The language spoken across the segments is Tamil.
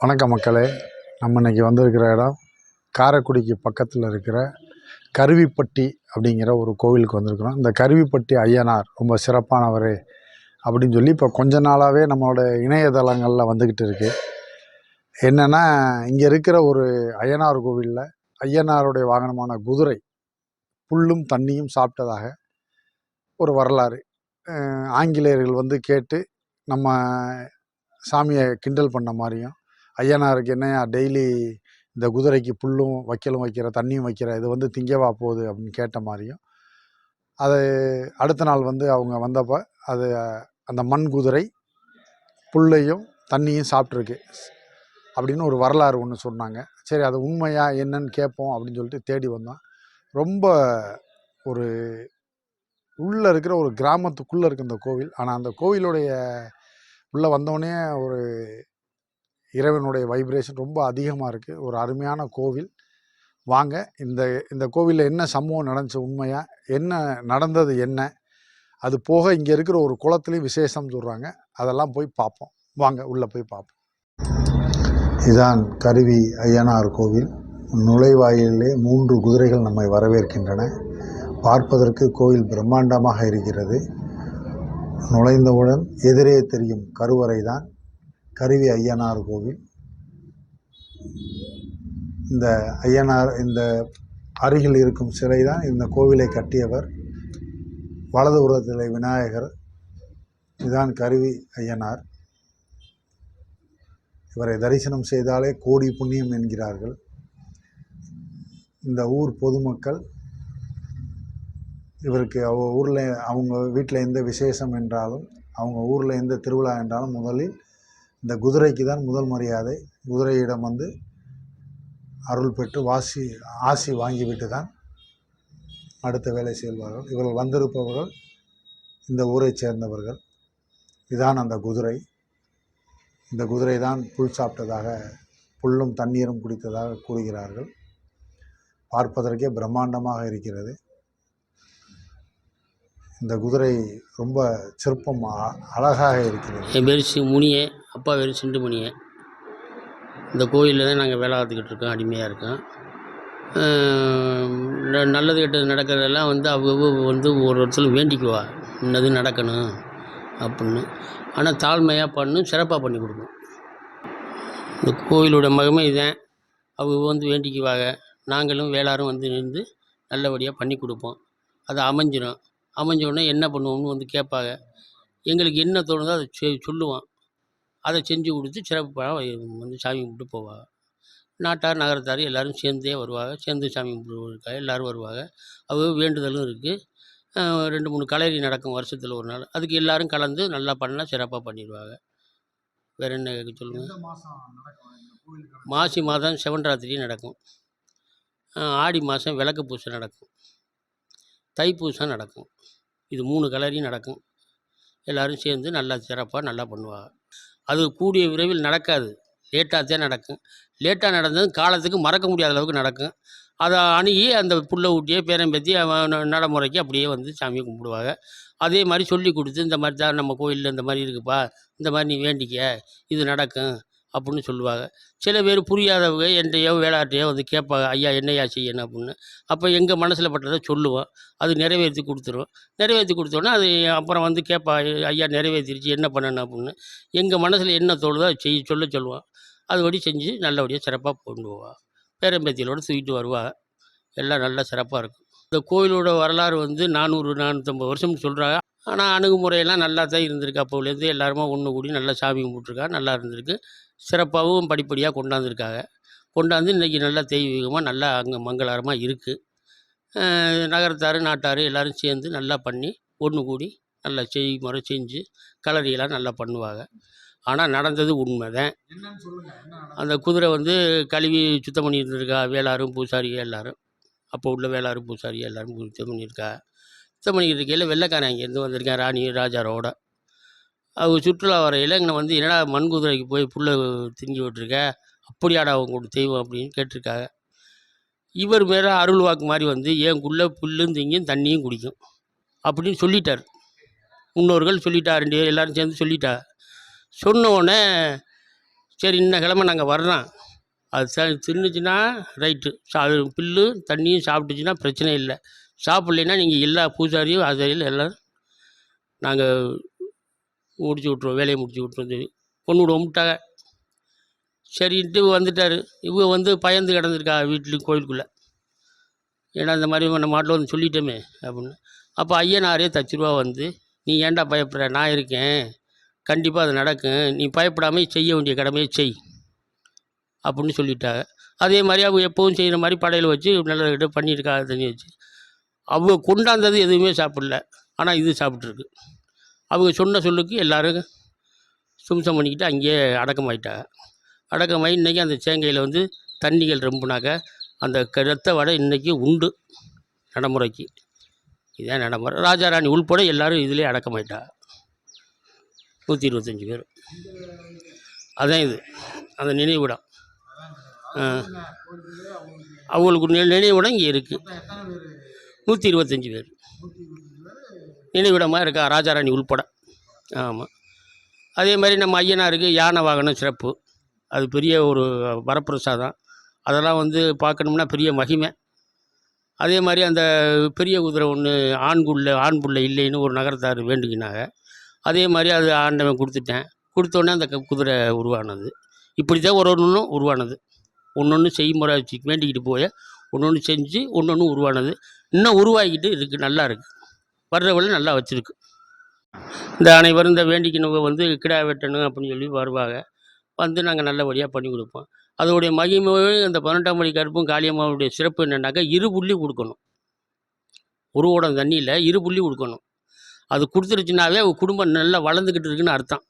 வணக்க மக்களே. நம்ம இன்னைக்கு வந்திருக்கிற இடம் காரைக்குடிக்கு பக்கத்தில் இருக்கிற கருவிப்பட்டி அப்படிங்கிற ஒரு கோவிலுக்கு வந்திருக்கிறோம். இந்த கருவிப்பட்டி ஐயனார் ரொம்ப சிறப்பானவர் அப்படின்னு சொல்லி இப்போ கொஞ்ச நாளாகவே நம்மளோட இணையதளங்களில் வந்துக்கிட்டு இருக்குது என்னென்னா இங்கே இருக்கிற ஒரு ஐயனார் கோவிலில் ஐயனாருடைய வாகனமான குதிரை புல்லும் தண்ணியும் சாப்பிட்டதாக ஒரு வரலாறு. ஆங்கிலேயர்கள் வந்து கேட்டு நம்ம சாமியை கிண்டல் பண்ண மாதிரியும் ஐயனாருக்கு என்னையா டெய்லி இந்த குதிரைக்கு புல்லும் வைக்கலும் வைக்கிற தண்ணியும் வைக்கிற இது வந்து திங்கவா போகுது அப்படின்னு கேட்ட மாதிரியும். அது அடுத்த நாள் வந்து அவங்க வந்தப்போ அது அந்த மண் குதிரை புல்லையும் தண்ணியும் சாப்பிட்ருக்கு அப்படின்னு ஒரு வரலாறு ஒன்று சொன்னாங்க. சரி அது உண்மையா என்னன்னு கேட்போம் அப்படின்னு சொல்லிட்டு தேடி வந்தோம். ரொம்ப ஒரு உள்ளே இருக்கிற ஒரு கிராமத்துக்குள்ளே இருக்கு இந்த கோவில். ஆனால் அந்த கோவிலுடைய உள்ளே வந்தோடனே ஒரு இறைவனுடைய வைப்ரேஷன் ரொம்ப அதிகமாக இருக்குது ஒரு அருமையான கோவில். வாங்க இந்த இந்த கோவிலில் என்ன சம்பவம் நடந்துச்சு உண்மையாக என்ன நடந்தது என்ன? அது போக இங்கே இருக்கிற ஒரு குளத்துலேயும் விசேஷம் சொல்கிறாங்க அதெல்லாம் போய் பார்ப்போம். வாங்க உள்ளே போய் பார்ப்போம். இதான் கருவி ஐயனார் கோவில். நுழைவாயிலே மூன்று குதிரைகள் நம்மை வரவேற்கின்றன. பார்ப்பதற்கு கோவில் பிரம்மாண்டமாக இருக்கிறது. நுழைந்தவுடன் எதிரே தெரியும் கருவறை தான் கருவி ஐயனார் கோவில். இந்த ஐயனார் இந்த அருகில் இருக்கும் சிலை தான் இந்த கோவிலை கட்டியவர். வலது உரத்தில் விநாயகர். இதுதான் கருவி ஐயனார். இவரை தரிசனம் செய்தாலே கோடி புண்ணியம் என்கிறார்கள். இந்த ஊர் பொதுமக்கள் இவருக்கு அவ ஊரில் அவங்க வீட்டில் எந்த விசேஷம் என்றாலும் அவங்க ஊரில் எந்த திருவிழா என்றாலும் முதலில் இந்த குதிரைக்கு தான் முதல் மரியாதை. குதிரையிடம் வந்து அருள் பெற்று வாசி ஆசி வாங்கிவிட்டு தான் அடுத்த வேலை செல்வார்கள் இவர்கள் வந்திருப்பவர்கள் இந்த ஊரைச் சேர்ந்தவர்கள். இதான் அந்த குதிரை. இந்த குதிரை தான் புல் சாப்பிட்டதாக புல்லும் தண்ணீரும் குடித்ததாக கூறுகிறார்கள். பார்ப்பதற்கே பிரம்மாண்டமாக இருக்கிறது. இந்த குதிரை ரொம்ப சிற்பம் அழகாக இருக்கிறது. என் பேர் சி முனியே அப்பா பேர் சிண்டு முனியே. இந்த கோயிலில் தான் நாங்கள் வேலை பார்த்துக்கிட்டு இருக்கோம் அடிமையாக இருக்கோம். நல்லது கெட்டது நடக்கிறதெல்லாம் வந்து அவங்க வந்து ஒரு இடத்துல வேண்டிக்குவா. இன்னது நடக்கணும் அப்படின்னு. ஆனால் தாழ்மையாக பண்ணும் சிறப்பாக பண்ணி கொடுக்கும் இந்த கோயிலோட மகிமை இதான். அவங்க வந்து வேண்டிக்குவாங்க. நாங்களும் வேளாரும் வந்து நின்று நல்லபடியாக பண்ணி கொடுப்போம். அது அமைஞ்சிரும். அமைஞ்ச உடனே என்ன பண்ணுவோம்னு வந்து கேட்பாங்க. எங்களுக்கு என்ன தோணுதோ அதை செ- சொல்லுவோம் அதை செஞ்சு கொடுத்து சிறப்பாக வந்து சாமி கும்பிட்டு போவாங்க. நாட்டார் நகரத்தார் எல்லாரும் சேர்ந்தே வருவாங்க. சேர்ந்து சாமி கும்பிடுவாங்க எல்லோரும் வருவாங்க. அவங்க வேண்டுதலும் இருக்குது ரெண்டு மூணு கலரி நடக்கும் வருஷத்தில் ஒரு நாள். அதுக்கு எல்லாரும் கலந்து நல்லா பண்ணால் சிறப்பாக பண்ணிடுவாங்க. வேறு என்ன கேட்க சொல்லுங்கள் மாசி மாதம் சிவன்ராத்திரி நடக்கும். ஆடி மாதம் விளக்கு பூசை நடக்கும். தைப்பூசம் நடக்கும். இது மூணு கலரியும் நடக்கும். எல்லாரும் சேர்ந்து நல்லா சிறப்பாக நல்லா பண்ணுவாங்க. அது கூடிய விரைவில் நடக்காது. லேட்டாக தான் நடக்கும். லேட்டாக நடந்தது காலத்துக்கு மறக்க முடியாத அளவுக்கு நடக்கும். அதை அணுகி அந்த புல்லை ஊட்டியே பேரம்பேத்தி நடைமுறைக்கு அப்படியே வந்து சாமியை கும்பிடுவாங்க. அதே மாதிரி சொல்லி கொடுத்து இந்த மாதிரி தான் நம்ம கோயிலில் இந்த மாதிரி இருக்குப்பா இந்த மாதிரி நீ வேண்டிக்க இது நடக்கும். அப்படின்னு சொல்லுவாங்க. சில பேர் புரியாதவங்க என்கிட்டயோ வேளாட்டையோ வந்து கேட்பாங்க ஐயா என்னையா செய்யணும்? அப்படின்னு. அப்போ எங்கள் மனசில் பட்டதை சொல்லுவோம். அது நிறைவேற்றி கொடுத்துருவோம் நிறைவேற்றி கொடுத்தோன்னா அது அப்புறம் வந்து கேட்பா ஐயா நிறைவேற்றிருச்சு என்ன பண்ணணும்? அப்படின்னு. எங்கள் மனசில் என்ன தோணுதோ அதை செய்ய சொல்ல சொல்லுவோம். அதுபடி செஞ்சு நல்லபடியாக சிறப்பாக கொண்டு போவாள் பேரம்பேத்திகளோடு தூக்கிட்டு வருவாள் எல்லாம் நல்லா சிறப்பாக இருக்கும். இந்த கோயிலோட வரலாறு வந்து நானூறு நானூற்றம்பது வருஷம்னு சொல்கிறாங்க ஆனால் அணுகுமுறையெல்லாம் நல்லா தான் இருந்திருக்கு. அப்போலேருந்து எல்லாருமே ஒன்று கூடி நல்லா சாமி கும்பிட்ருக்கா நல்லா இருந்திருக்கு. சிறப்பாகவும் படிப்படியாக கொண்டாந்துருக்காங்க. கொண்டாந்து இன்றைக்கி நல்லா தெய்வீகமாக நல்லா அங்கே மங்களகரமாக இருக்குது நகரத்தார் நாட்டார் எல்லாரும் சேர்ந்து நல்லா பண்ணி ஒன்று கூடி நல்லா செய்முறை செஞ்சு கலரியெல்லாம் நல்லா பண்ணுவாங்க. ஆனால் நடந்தது உண்மை தான் அந்த குதிரை வந்து கழுவி சுத்தம் பண்ணியிருந்திருக்கா வேளாரும் பூசாரி எல்லாரும். அப்போ உள்ள வேளாரும் பூசாரி எல்லாரும் சுத்தம் பண்ணியிருக்கா. சுத்தம் பண்ணிக்கிட்டு இருக்கையில் வெள்ளைக்காரன் இங்கேருந்து வந்திருக்கேன் ராணி ராஜாரோட. அவங்க சுற்றுலா வரையில் இங்கே வந்து என்னடா மண் குதிரைக்கு போய் புல்லை திங்கி விட்டுருக்க? அப்படியாடா அவங்க தெய்வம்? அப்படின்னு கேட்டிருக்காங்க. இவர் மேலே அருள் வாக்கு மாதிரி வந்து ஏங்குள்ளே புல்லும் திங்கும் தண்ணியும் குடிக்கும்? அப்படின்னு சொல்லிட்டார். முன்னோர்கள் சொல்லிட்டா ரெண்டு பேர் எல்லாரும் சேர்ந்து சொல்லிட்டா சொன்ன உடனே சரி இன்ன கிழமை நாங்கள் வர்றோம். அது தின்னுச்சுன்னா ரைட்டு. சா அது புல்லு தண்ணியும் சாப்பிட்டுச்சுன்னா பிரச்சனை இல்லை. சாப்பிட்லைன்னா நீங்கள் எல்லா பூசாரியும் ஆசாரியும் எல்லாம் நாங்கள் முடிச்சு விட்ருவோம் வேலையை முடிச்சு விட்ருவோம் சரி பொண்ணு விட்டாங்க சரின்ட்டு வந்துட்டார். இவங்க வந்து பயந்து கிடந்திருக்கா வீட்லேயும் கோயிலுக்குள்ளே. ஏன்னா இந்த மாதிரி நம்ம மாட்டில் வந்து சொல்லிட்டோமே அப்படின்னு. அப்போ ஐயனாரே தச்சுருவா வந்து நீ ஏன்டா பயப்படுற? நான் இருக்கேன். கண்டிப்பாக அது நடக்கும். நீ பயப்படாமல் செய்ய வேண்டிய கடமையை செய். அப்படின்னு சொல்லிட்டாங்க. அதே மாதிரி அவங்க எப்பவும் செய்கிற மாதிரி படையில் வச்சு நல்ல பண்ணியிருக்காங்க தண்ணி வச்சு. அவங்க கொண்டாந்தது எதுவுமே சாப்பிடல. ஆனால் இது சாப்பிட்ருக்கு அவங்க சொன்ன சொல்லுக்கு எல்லோரும் சும்சம் பண்ணிக்கிட்டு அங்கேயே அடக்கமாயிட்டாங்க. அடக்கமாகி இன்றைக்கி அந்த சேங்கையில் வந்து தண்ணிகள் ரொம்பினாக்க அந்த கருத்த வடை இன்றைக்கி உண்டு நடைமுறைக்கு. இதான் நடைமுறை. ராஜாராணி உள்பட எல்லாரும் இதிலே அடக்கமாயிட்டா நூற்றி இருபத்தஞ்சி பேர். அதான் இது. அந்த நினைவிடம் அவங்களுக்கு நினைவிடம் இங்கே இருக்குது நூற்றி இருபத்தஞ்சி பேர். நினைவிடமாக இருக்கா ராஜாராணி உள்பட. ஆமாம் அதே மாதிரி நம்ம ஐயனாருக்கு யானை வாகனம் சிறப்பு. அது பெரிய ஒரு வரப்பிரசாதம். அதெல்லாம் வந்து பார்க்கணும்னா பெரிய மகிமை. அதே மாதிரி அந்த பெரிய குதிரை ஒன்று ஆண் புள்ள ஆண் புள்ள இல்லைன்னு ஒரு நகரத்தார் வேண்டுகினாங்க. அதே மாதிரி அது ஆண்டவன் கொடுத்துட்டேன். கொடுத்தோடனே அந்த குதிரை உருவானது. இப்படி தான் ஒரு ஒன்றும் உருவானது. ஒன்று ஒன்று செய்முறை வச்சு வேண்டிக்கிட்டு போய் ஒன்று ஒன்று செஞ்சு ஒன்று ஒன்று உருவானது. இன்னும் உருவாகிக்கிட்டு இருக்குது நல்லா இருக்குது வர்றவங்களும் நல்லா வச்சுருக்கு. இந்த அனைவரும் இந்த வேண்டிக்கினவங்க வந்து கிடா வெட்டணும் அப்படின்னு சொல்லி வருவாங்க. வந்து நாங்கள் நல்லபடியாக பண்ணி கொடுப்போம். அதோடைய மகிமையும் அந்த பதினெட்டாம் மணி கருப்பும் காளியம்மாவுடைய சிறப்பு என்னென்னாக்கா இரு புள்ளி கொடுக்கணும். ஒரு ஓடம் தண்ணியில் இரு புள்ளி கொடுக்கணும். அது கொடுத்துருச்சுனாவே அவங்க குடும்பம் நல்லா வளர்ந்துக்கிட்டு இருக்குன்னு அர்த்தம்.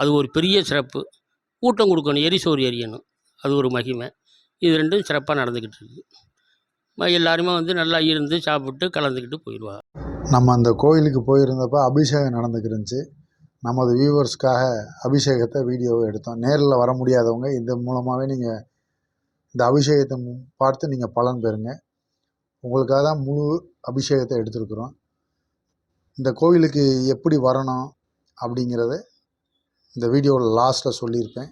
அது ஒரு பெரிய சிறப்பு. ஊட்டம் கொடுக்கணும் எரிசோறு எரியணும். அது ஒரு மகிமை. இது ரெண்டும் சிறப்பாக நடந்துக்கிட்டு இருக்குது எல்லாருமே வந்து நல்லா இருந்து சாப்பிட்டு கலந்துக்கிட்டு போயிடுவாங்க நம்ம அந்த கோயிலுக்கு போயிருந்தப்போ அபிஷேகம் நடந்துக்கிருந்துச்சு நமது வியூவர்ஸ்க்காக அபிஷேகத்தை வீடியோவை எடுத்தோம். நேரில் வர முடியாதவங்க இது மூலமாகவே நீங்கள் இந்த அபிஷேகத்தை பார்த்து நீங்கள் பலன் பெறுங்க. உங்களுக்காக தான் முழு அபிஷேகத்தை எடுத்துருக்குறோம். இந்த கோயிலுக்கு எப்படி வரணும் அப்படிங்கிறத இந்த வீடியோவில் லாஸ்ட்டில் சொல்லியிருப்பேன்.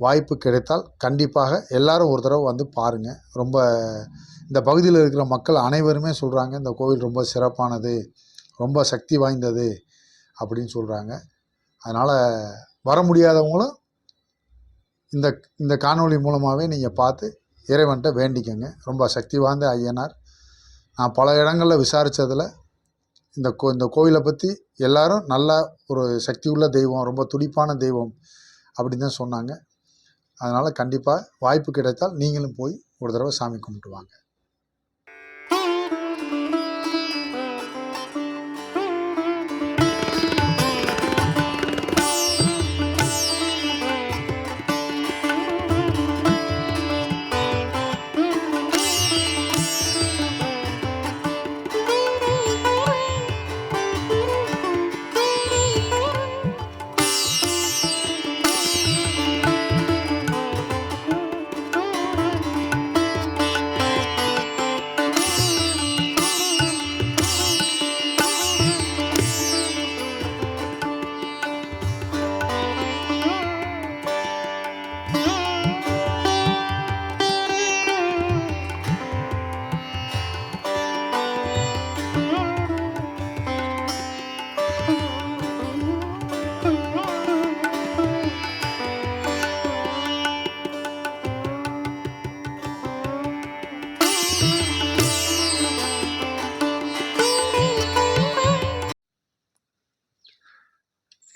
வாய்ப்பு கிடைத்தால் கண்டிப்பாக எல்லாரும் ஒரு தடவை வந்து பாருங்கள் ரொம்ப இந்த பகுதியில் இருக்கிற மக்கள் அனைவருமே சொல்கிறாங்க இந்த கோவில் ரொம்ப சிறப்பானது ரொம்ப சக்தி வாய்ந்தது அப்படின்னு சொல்கிறாங்க அதனால் வர முடியாதவங்களும் இந்த இந்த காணொளி மூலமாகவே நீங்கள் பார்த்து இறைவன்கிட்ட வேண்டிக்கங்க. ரொம்ப சக்தி வாய்ந்த ஐயனார். நான் பல இடங்களில் விசாரித்ததில் இந்த கோ இந்த கோவிலை பற்றி எல்லாரும் நல்ல ஒரு சக்தி உள்ள தெய்வம் ரொம்ப துடிப்பான தெய்வம் அப்படின்னு தான் சொன்னாங்க. அதனால் கண்டிப்பாக வாய்ப்பு கிடைத்தால் நீங்களும் போய் ஒரு தடவை சாமி கும்பிட்டு வாங்க.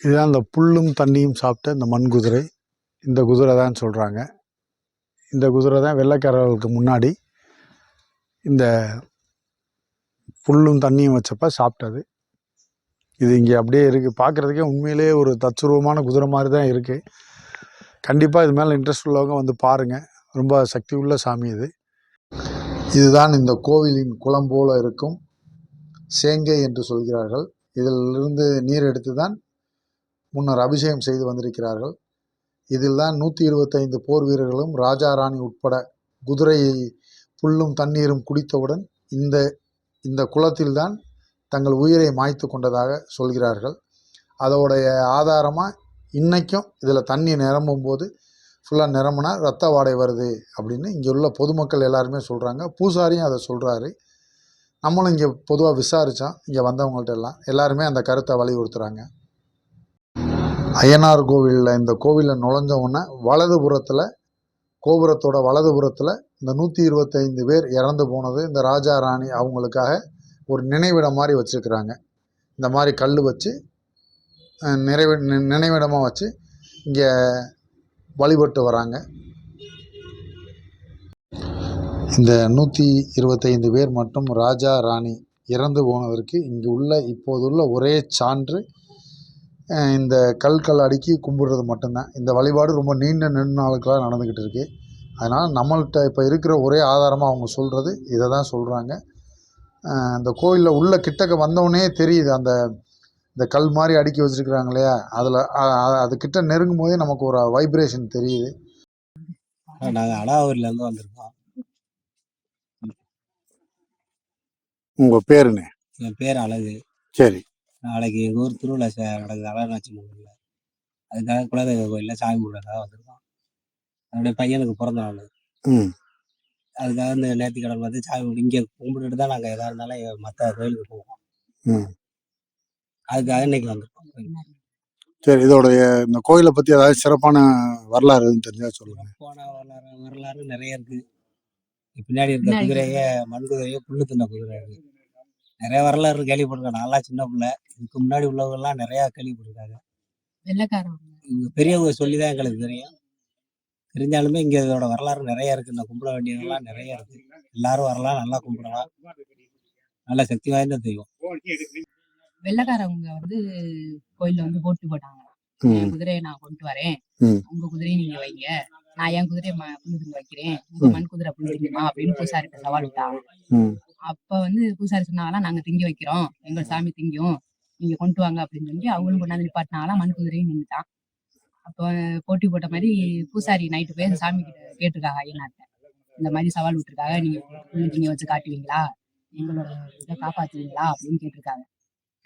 இதுதான் இந்த புல்லும் தண்ணியும் சாப்பிட்ட இந்த மண் குதிரை. இந்த குதிரை தான் சொல்கிறாங்க இந்த குதிரை தான் வெள்ளைக்காரர்களுக்கு முன்னாடி இந்த புல்லும் தண்ணியும் வச்சப்ப சாப்பிட்டது. இது இங்கே அப்படியே இருக்குது பார்க்குறதுக்கே உண்மையிலேயே ஒரு தத்ரூபமான குதிரை மாதிரி தான் இருக்குது கண்டிப்பாக இது மேலே இன்ட்ரெஸ்ட் உள்ளவங்க வந்து பாருங்கள் ரொம்ப சக்தி உள்ள சாமி இது. இதுதான் இந்த கோவிலின் குளம் போல இருக்கும். சேங்கை என்று சொல்கிறார்கள். இதிலிருந்து நீர் எடுத்து தான் முன்னர் அபிஷேகம் செய்து வந்திருக்கிறார்கள். இதில் தான் நூற்றி இருபத்தைந்து போர் வீரர்களும் ராஜா ராணி உட்பட குதிரையை புல்லும் தண்ணீரும் குடித்தவுடன் இந்த இந்த குளத்தில்தான் தங்கள் உயிரை மாய்த்து கொண்டதாக சொல்கிறார்கள். அதோடைய ஆதாரமாக இன்றைக்கும் இதில் தண்ணி நிரம்பும் போது ஃபுல்லாக நிரம்புனா ரத்த வாடை வருது அப்படின்னு இங்கே உள்ள பொதுமக்கள் எல்லாருமே சொல்கிறாங்க பூசாரியும் அதை சொல்கிறாரு நம்மளும் இங்கே பொதுவாக விசாரித்தோம் இங்கே வந்தவங்கள்ட்ட எல்லாம் எல்லாருமே அந்த கருத்தை வலியுறுத்துகிறாங்க அய்யனார் கோவிலில் இந்த கோவிலில் நுழைஞ்ச உடனே வலதுபுறத்தில் கோபுரத்தோட வலதுபுறத்தில் இந்த நூற்றி இருபத்தைந்து பேர் இறந்து போனது இந்த ராஜா ராணி அவங்களுக்காக ஒரு நினைவிடம் மாதிரி வச்சுருக்குறாங்க. இந்த மாதிரி கல் வச்சு அஹ், நிறைவு நி- நினைவிடமாக வச்சு இங்கே வழிபட்டு வராங்க. இந்த நூற்றி இருபத்தைந்து பேர் மற்றும் ராஜா ராணி இறந்து போனதற்கு இங்கு உள்ள இப்போதுள்ள ஒரே சான்று இந்த கல்கள் அடுக்கி கும்பிடுறது மட்டும்தான். இந்த வழிபாடு ரொம்ப நீண்ட நெடுநாளுக்களாக நடந்துக்கிட்டு இருக்கு. அதனால் நம்மள்கிட்ட இப்போ இருக்கிற ஒரே ஆதாரமாக அவங்க சொல்கிறது இதை தான் சொல்கிறாங்க இந்த கோயிலில் உள்ள கிட்டக்க வந்தோடனே தெரியுது. அந்த இந்த கல் மாதிரி அடுக்கி வச்சிருக்கிறாங்க இல்லையா? அதில் அது கிட்ட நெருங்கும் போதே நமக்கு ஒரு வைப்ரேஷன் தெரியுது. நாங்கள் அலாவூர்லேருந்து வந்திருக்கோம். உங்கள் பேருண்ணே என் பேர் அழகு. சரி. நாளைக்கு எங்கள் ஊர் திருவிழா ச- நடக்குது அழகாட்சி கோயிலில் அதுக்காக குலதெய்வ கோயிலில் சாமி கும்பிட்றதுக்காக வந்திருக்கோம். என்னுடைய பையனுக்கு பிறந்த நாள். ம். அதுக்காக இந்த நேர்த்திக்கடன் வந்து சாமி கும்பிட்டு இங்கே கும்பிட்டுட்டு தான் நாங்கள் எதாக இருந்தாலும் மற்ற கோயிலுக்கு போவோம். ம். அதுக்காக இன்னைக்கு வந்திருக்கோம். சரி இதோடைய இந்த கோயிலை பற்றி ஏதாவது சிறப்பான வரலாறு எதுவும் தெரிஞ்சா சொல்லுங்கள் போன வரலாறு வரலாறு நிறைய இருக்கு. பின்னாடி இருக்க குதிரையே மண் குதிரையே புல்லு தின்ன குதிரை இருக்கு. நிறைய வரலாறு கேள்விப்பட்டிருக்கேன். நான்லாம் சின்ன பிள்ளை. இதுக்கு முன்னாடி உள்ளவங்கலாம் நிறைய கேள்விப்பட்டிருக்காங்க. வெள்ளைக்காரன் இவங்க பெரியவங்க சொல்லி தான் எங்களுக்கு தெரியும். தெரிஞ்சாலுமே இங்க இதோட வரலாறு நிறைய இருக்கு. இந்த கும்பிட வேண்டியதெல்லாம் நிறைய இருக்கு. எல்லாரும் வரலாம் நல்லா கும்பிடலாம். நல்ல சக்தி வாய்ந்த தெய்வம். வெள்ளைக்காரவங்க வந்து கோயில்ல வந்து போட்டு போட்டாங்க. என் குதிரையை நான் கொண்டு வரேன். உங்க குதிரையை நீங்க வைங்க. நான் என் குதிரையை ம- புல்லு திங்க வைக்கிறேன். உங்க. மண் குதிரை புல்லு திங்குமா அப்படின்னு பூசாரிட்ட சவால் விட்டாங்க. அப்ப வந்து பூசாரி சொன்னாங்களாம் நாங்க திங்க வைக்கிறோம். எங்க சாமி திங்கும். நீங்க கொண்டு வாங்க அப்படின்னு சொல்லி அவங்களும் கொண்டாந்து நிப்பாட்டினாங்களாம். மண் குதிரையும் நின்றுட்டான் அப்போ போட்டி போட்ட மாதிரி பூசாரி நைட்டு போய் சாமி கிட்ட கேட்டிருக்காங்க ஐயனார்ட்ட. இந்த மாதிரி சவால் விட்டுருக்காங்க நீங்க திங்க வச்சு காட்டுவீங்களா? எங்களோட இதை காப்பாத்துவீங்களா? அப்படின்னு கேட்டிருக்காங்க.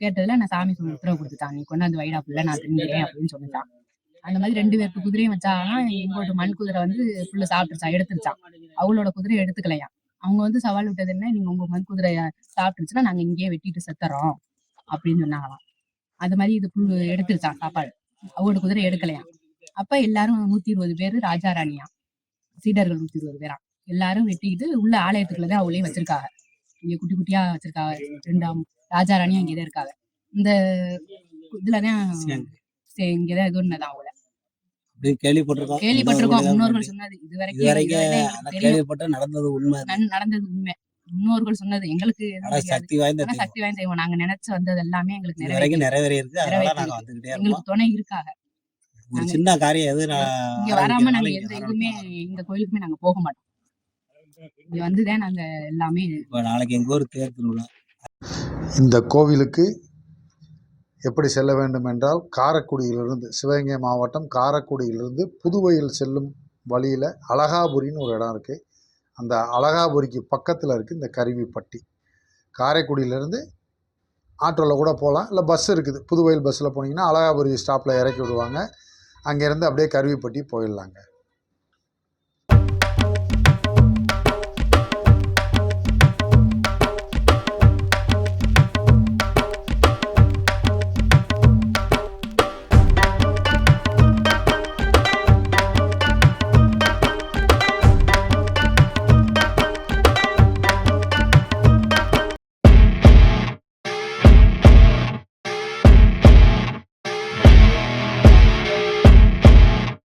கேட்டதுல நான் சாமி சொன்ன உத்தரவு கொடுத்துட்டான். நீ கொண்டாந்து வைடா புள்ள நான் திங்குறேன் அப்படின்னு சொல்லிட்டான். அந்த மாதிரி ரெண்டு பேருக்கு குதிரையும் வச்சாங்கன்னா எங்களோட மண் குதிரை வந்து புள்ள சாப்பிட்டுருச்சான் எடுத்துருச்சான் அவங்களோட குதிரையை எடுத்துக்கலையாம். அவங்க வந்து சவால் விட்டது என்ன? நீங்க உங்க மண் குதிரைய சாப்பிட்டுருச்சுன்னா நாங்க இங்கேயே வெட்டிட்டு செத்துறோம் அப்படின்னு சொன்னாங்களாம். அது மாதிரி இது எடுத்துருச்சான் சாப்பாடு. அவங்களோட குதிரை எடுக்கலையாம் அப்ப எல்லாரும் நூத்தி இருபது பேரு ராஜா ராணியா. சீடர்கள் நூத்தி இருபது பேரா. எல்லாரும் வெட்டிக்கிட்டு உள்ள ஆலயத்துக்குள்ளதான் அவளையும் வச்சிருக்காங்க. இங்க குட்டி குட்டியா வச்சிருக்காங்க. ரெண்டாம் ராஜா ராணியும் இங்கதான் இருக்காங்க. இந்த இதுலதான் இங்கதான் இது ஒண்ணுதான் அவங்கள. கேள்விப்பட்டிருக்கோம். கேள்விப்பட்டிருக்கோம். முன்னோர்கள் சொன்னது இது வரைக்கும் கேள்விப்பட்ட நடந்தது உண்மை. நடந்தது உண்மை. முன்னோர்கள் சொன்னது எங்களுக்கு. சக்தி வாய்ந்த சக்தி வாய்ந்த தெய்வம். நாங்க நினைச்சு வந்தது எல்லாமே எங்களுக்கு நிறைவேறி நிறைவேறி இருக்கு அதனால நாங்க. வந்துகிட்டே எங்களுக்கு துணை இருக்காக ஒரு சின்ன காரியம் எது? நான் இங்க வராம நாங்க எந்த இதுவுமே இந்த கோயிலுக்குமே நாங்க போக மாட்டோம். இங்க வந்துதான் நாங்க எல்லாமே நாளைக்கு எங்க ஊர் தேர் திருவிழா இந்த கோவிலுக்கு எப்படி செல்ல வேண்டும் என்றால் காரைக்குடியிலிருந்து சிவகங்கை மாவட்டம் காரைக்குடியிலிருந்து புதுவையில் செல்லும் வழியில் அழகாபுரின்னு ஒரு இடம் இருக்குது அந்த அழகாபுரிக்கு பக்கத்தில் இருக்குது இந்த கருவிப்பட்டி. காரைக்குடியிலேருந்து ஆட்டோவில் கூட போகலாம் இல்லை பஸ் இருக்குது. புதுவையில் பஸ்ஸில் போனீங்கன்னா அழகாபுரி ஸ்டாப்பில் இறக்கி விடுவாங்க. அங்கேருந்து அப்படியே கருவிப்பட்டி போயிடலாங்க.